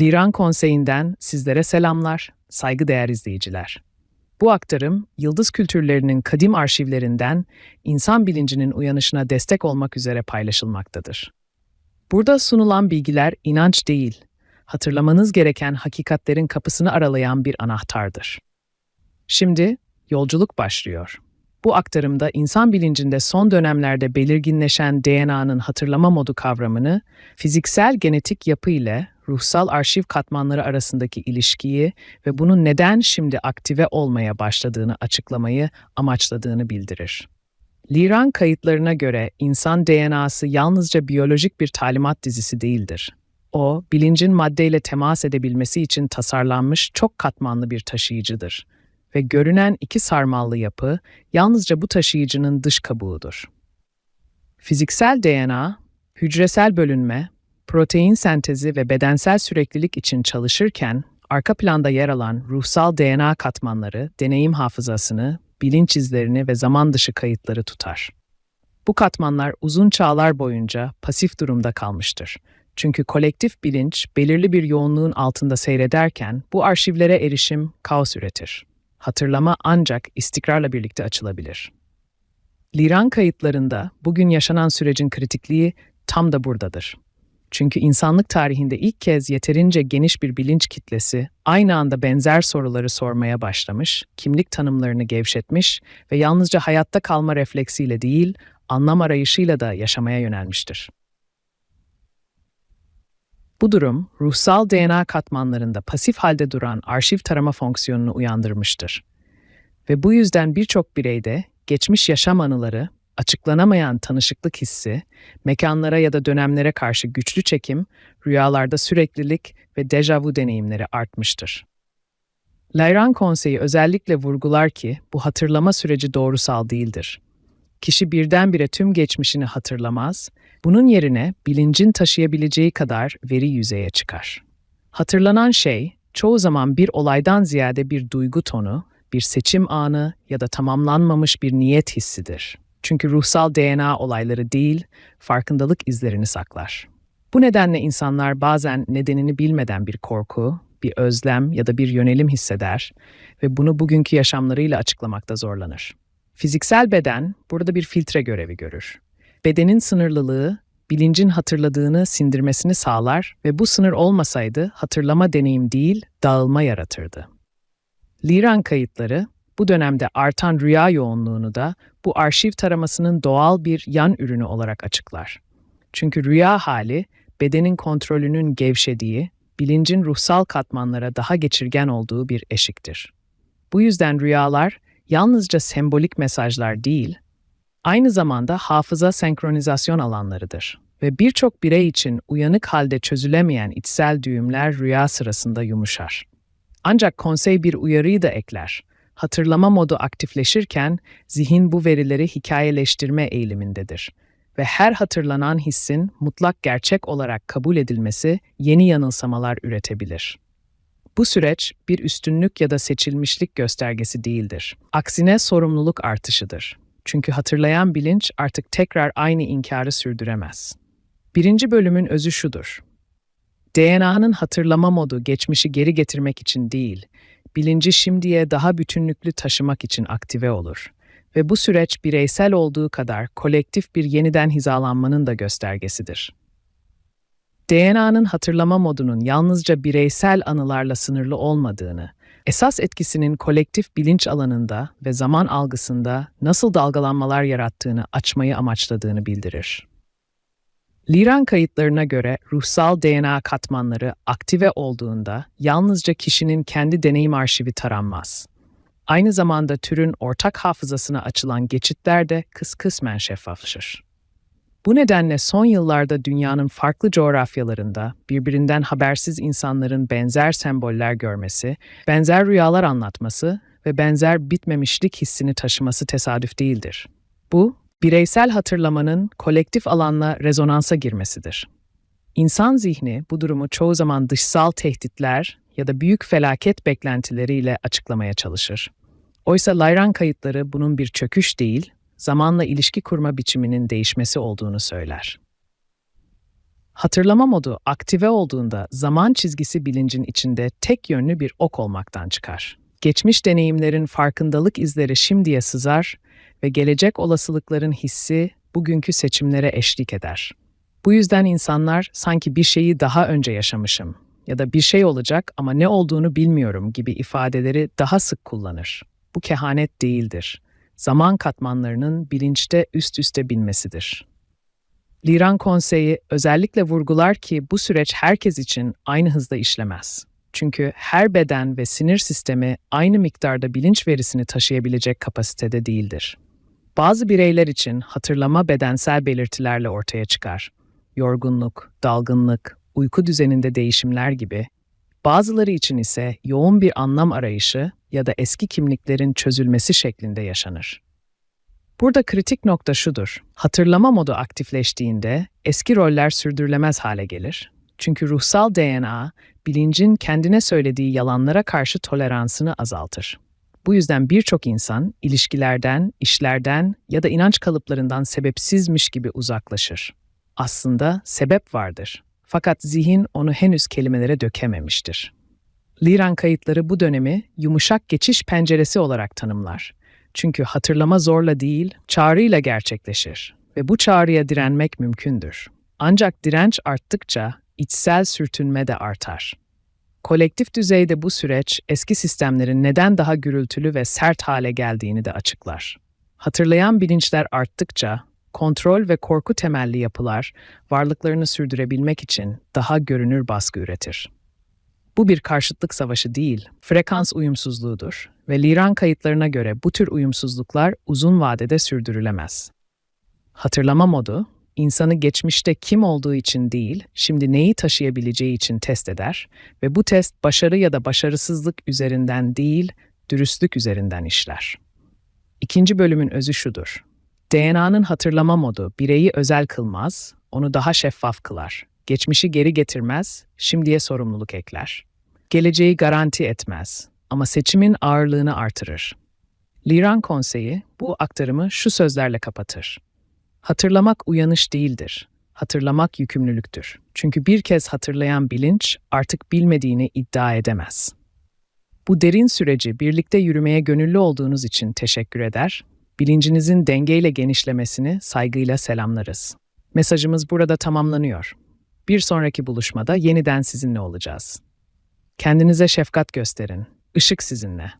Liran Konseyi'nden sizlere selamlar, saygıdeğer izleyiciler. Bu aktarım, yıldız kültürlerinin kadim arşivlerinden insan bilincinin uyanışına destek olmak üzere paylaşılmaktadır. Burada sunulan bilgiler inanç değil, hatırlamanız gereken hakikatlerin kapısını aralayan bir anahtardır. Şimdi yolculuk başlıyor. Bu aktarımda insan bilincinde son dönemlerde belirginleşen DNA'nın hatırlama modu kavramını fiziksel genetik yapı ile ruhsal arşiv katmanları arasındaki ilişkiyi ve bunun neden şimdi aktive olmaya başladığını açıklamayı amaçladığını bildirir. Liran kayıtlarına göre insan DNA'sı yalnızca biyolojik bir talimat dizisi değildir. O, bilincin maddeyle temas edebilmesi için tasarlanmış çok katmanlı bir taşıyıcıdır ve görünen iki sarmallı yapı yalnızca bu taşıyıcının dış kabuğudur. Fiziksel DNA, hücresel bölünme, protein sentezi ve bedensel süreklilik için çalışırken, arka planda yer alan ruhsal DNA katmanları, deneyim hafızasını, bilinç izlerini ve zaman dışı kayıtları tutar. Bu katmanlar uzun çağlar boyunca pasif durumda kalmıştır. Çünkü kolektif bilinç belirli bir yoğunluğun altında seyrederken bu arşivlere erişim kaos üretir. Hatırlama ancak istikrarla birlikte açılabilir. Liran kayıtlarında bugün yaşanan sürecin kritikliği tam da buradadır. Çünkü insanlık tarihinde ilk kez yeterince geniş bir bilinç kitlesi aynı anda benzer soruları sormaya başlamış, kimlik tanımlarını gevşetmiş ve yalnızca hayatta kalma refleksiyle değil, anlam arayışıyla da yaşamaya yönelmiştir. Bu durum, ruhsal DNA katmanlarında pasif halde duran arşiv tarama fonksiyonunu uyandırmıştır. Ve bu yüzden birçok bireyde geçmiş yaşam anıları, açıklanamayan tanışıklık hissi, mekanlara ya da dönemlere karşı güçlü çekim, rüyalarda süreklilik ve dejavu deneyimleri artmıştır. Layran Konseyi özellikle vurgular ki bu hatırlama süreci doğrusal değildir. Kişi birdenbire tüm geçmişini hatırlamaz, bunun yerine bilincin taşıyabileceği kadar veri yüzeye çıkar. Hatırlanan şey, çoğu zaman bir olaydan ziyade bir duygu tonu, bir seçim anı ya da tamamlanmamış bir niyet hissidir. Çünkü ruhsal DNA olayları değil, farkındalık izlerini saklar. Bu nedenle insanlar bazen nedenini bilmeden bir korku, bir özlem ya da bir yönelim hisseder ve bunu bugünkü yaşamlarıyla açıklamakta zorlanır. Fiziksel beden burada bir filtre görevi görür. Bedenin sınırlılığı, bilincin hatırladığını sindirmesini sağlar ve bu sınır olmasaydı hatırlama deneyim değil, dağılma yaratırdı. Liran kayıtları bu dönemde artan rüya yoğunluğunu da bu arşiv taramasının doğal bir yan ürünü olarak açıklar. Çünkü rüya hali bedenin kontrolünün gevşediği, bilincin ruhsal katmanlara daha geçirgen olduğu bir eşiktir. Bu yüzden rüyalar yalnızca sembolik mesajlar değil, aynı zamanda hafıza senkronizasyon alanlarıdır ve birçok birey için uyanık halde çözülemeyen içsel düğümler rüya sırasında yumuşar. Ancak konsey bir uyarıyı da ekler. Hatırlama modu aktifleşirken zihin bu verileri hikayeleştirme eğilimindedir ve her hatırlanan hissin mutlak gerçek olarak kabul edilmesi yeni yanılsamalar üretebilir. Bu süreç bir üstünlük ya da seçilmişlik göstergesi değildir. Aksine sorumluluk artışıdır. Çünkü hatırlayan bilinç artık tekrar aynı inkarı sürdüremez. Birinci bölümün özü şudur. DNA'nın hatırlama modu geçmişi geri getirmek için değil, bilinci şimdiye daha bütünlüklü taşımak için aktive olur. Ve bu süreç bireysel olduğu kadar kolektif bir yeniden hizalanmanın da göstergesidir. DNA'nın hatırlama modunun yalnızca bireysel anılarla sınırlı olmadığını, esas etkisinin kolektif bilinç alanında ve zaman algısında nasıl dalgalanmalar yarattığını açmayı amaçladığını bildirir. Liran kayıtlarına göre ruhsal DNA katmanları aktive olduğunda yalnızca kişinin kendi deneyim arşivi taranmaz. Aynı zamanda türün ortak hafızasına açılan geçitler de kıs kısmen şeffaflaşır. Bu nedenle son yıllarda dünyanın farklı coğrafyalarında birbirinden habersiz insanların benzer semboller görmesi, benzer rüyalar anlatması ve benzer bitmemişlik hissini taşıması tesadüf değildir. Bu, bireysel hatırlamanın kolektif alanla rezonansa girmesidir. İnsan zihni bu durumu çoğu zaman dışsal tehditler ya da büyük felaket beklentileriyle açıklamaya çalışır. Oysa Layran kayıtları bunun bir çöküş değil, zamanla ilişki kurma biçiminin değişmesi olduğunu söyler. Hatırlama modu aktive olduğunda zaman çizgisi bilincin içinde tek yönlü bir ok olmaktan çıkar. Geçmiş deneyimlerin farkındalık izleri şimdiye sızar ve gelecek olasılıkların hissi bugünkü seçimlere eşlik eder. Bu yüzden insanlar sanki bir şeyi daha önce yaşamışım ya da bir şey olacak ama ne olduğunu bilmiyorum gibi ifadeleri daha sık kullanır. Bu kehanet değildir. Zaman katmanlarının bilinçte üst üste binmesidir. Liran Konseyi özellikle vurgular ki bu süreç herkes için aynı hızda işlemez. Çünkü her beden ve sinir sistemi aynı miktarda bilinç verisini taşıyabilecek kapasitede değildir. Bazı bireyler için hatırlama bedensel belirtilerle ortaya çıkar. Yorgunluk, dalgınlık, uyku düzeninde değişimler gibi. Bazıları için ise yoğun bir anlam arayışı ya da eski kimliklerin çözülmesi şeklinde yaşanır. Burada kritik nokta şudur. Hatırlama modu aktifleştiğinde eski roller sürdürülemez hale gelir. Çünkü ruhsal DNA, bilincin kendine söylediği yalanlara karşı toleransını azaltır. Bu yüzden birçok insan ilişkilerden, işlerden ya da inanç kalıplarından sebepsizmiş gibi uzaklaşır. Aslında sebep vardır. Fakat zihin onu henüz kelimelere dökememiştir. Liran kayıtları bu dönemi yumuşak geçiş penceresi olarak tanımlar. Çünkü hatırlama zorla değil, çağrıyla gerçekleşir ve bu çağrıya direnmek mümkündür. Ancak direnç arttıkça içsel sürtünme de artar. Kolektif düzeyde bu süreç eski sistemlerin neden daha gürültülü ve sert hale geldiğini de açıklar. Hatırlayan bilinçler arttıkça kontrol ve korku temelli yapılar varlıklarını sürdürebilmek için daha görünür baskı üretir. Bu bir karşıtlık savaşı değil, frekans uyumsuzluğudur ve Liran kayıtlarına göre bu tür uyumsuzluklar uzun vadede sürdürülemez. Hatırlama modu, insanı geçmişte kim olduğu için değil, şimdi neyi taşıyabileceği için test eder ve bu test başarı ya da başarısızlık üzerinden değil, dürüstlük üzerinden işler. İkinci bölümün özü şudur. DNA'nın hatırlama modu bireyi özel kılmaz, onu daha şeffaf kılar. Geçmişi geri getirmez, şimdiye sorumluluk ekler. Geleceği garanti etmez ama seçimin ağırlığını artırır. Liran Konseyi bu aktarımı şu sözlerle kapatır. Hatırlamak uyanış değildir. Hatırlamak yükümlülüktür. Çünkü bir kez hatırlayan bilinç artık bilmediğini iddia edemez. Bu derin süreci birlikte yürümeye gönüllü olduğunuz için teşekkür eder. Bilincinizin dengeyle genişlemesini saygıyla selamlarız. Mesajımız burada tamamlanıyor. Bir sonraki buluşmada yeniden sizinle olacağız. Kendinize şefkat gösterin. Işık sizinle.